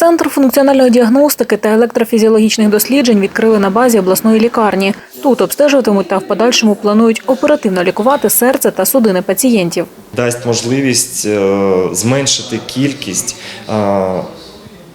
Центр функціональної діагностики та електрофізіологічних досліджень відкрили на базі обласної лікарні. Тут обстежуватимуть та в подальшому планують оперативно лікувати серце та судини пацієнтів. дасть можливість е, зменшити кількість.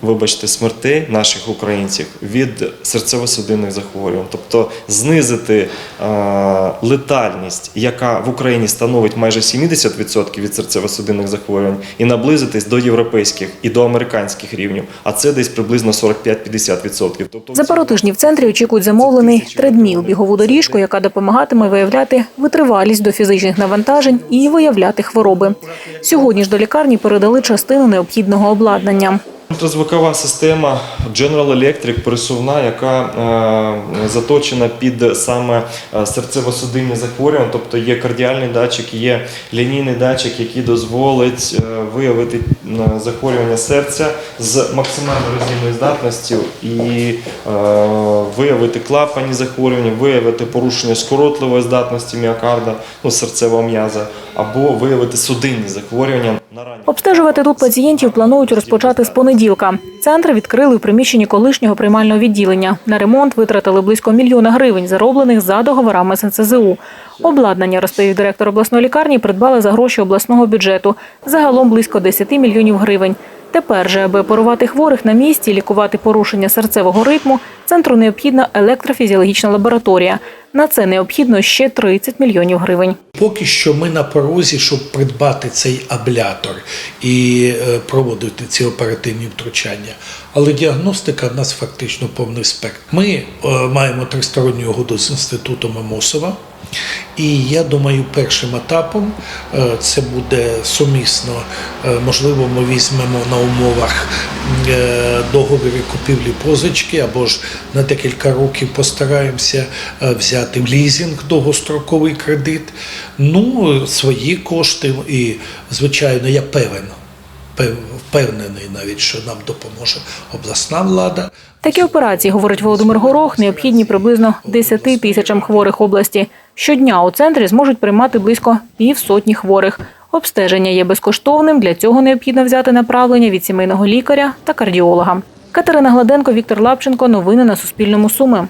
Вибачте, смертей наших українців від серцево-судинних захворювань, тобто знизити е, летальність, яка в Україні становить майже 70% від серцево-судинних захворювань, і наблизитись до європейських і до американських рівнів, а це десь приблизно 45-50%. Тобто За пару тижнів в центрі очікують замовлений тредміл – бігову доріжку, яка допомагатиме виявляти витривалість до фізичних навантажень і виявляти хвороби. Сьогодні ж до лікарні передали частину необхідного обладнання. Ультразвукова система General Electric пересувна, яка е, заточена під саме е, серцево-судинні захворювання, тобто є кардіальний датчик, є лінійний датчик, який дозволить е, виявити е, захворювання серця з максимальною роздільною здатністю і е, виявити клапані захворювання, виявити порушення скоротливої здатності міокарда, ну, серцевого м'яза, або виявити судинні захворювання Обстежувати тут пацієнтів планують розпочати з понеділка. Центр відкрили в приміщенні колишнього приймального відділення. На ремонт витратили близько мільйона гривень, зароблених за договорами з НСЗУ. Обладнання, розповів директор обласної лікарні, придбали за гроші обласного бюджету. Загалом близько 10 мільйонів гривень. Тепер же, аби оперувати хворих на місці, лікувати порушення серцевого ритму, центру необхідна електрофізіологічна лабораторія. На це необхідно ще 30 мільйонів гривень. Поки що ми на порозі, щоб придбати цей аблятор і е, проводити ці оперативні втручання. Але діагностика в нас фактично повний спектр. Ми е, маємо тристоронню угоду з інститутом Амосова. І я думаю, першим етапом е, це буде сумісно. Можливо, ми візьмемо на умовах е, купівлі позички або ж на декілька років постараємося е, взяти в лізинг довгостроковий кредит. Ну, свої кошти, і, звичайно, я певен, впевнений навіть, що нам допоможе обласна влада. Такі операції, говорить Володимир Горох, необхідні приблизно 10 тисячам хворих області. Щодня у центрі зможуть приймати близько півсотні хворих. Обстеження є безкоштовним. Для цього необхідно взяти направлення від сімейного лікаря та кардіолога. Катерина Гладенко, Віктор Лапченко. Новини на Суспільному. Суми.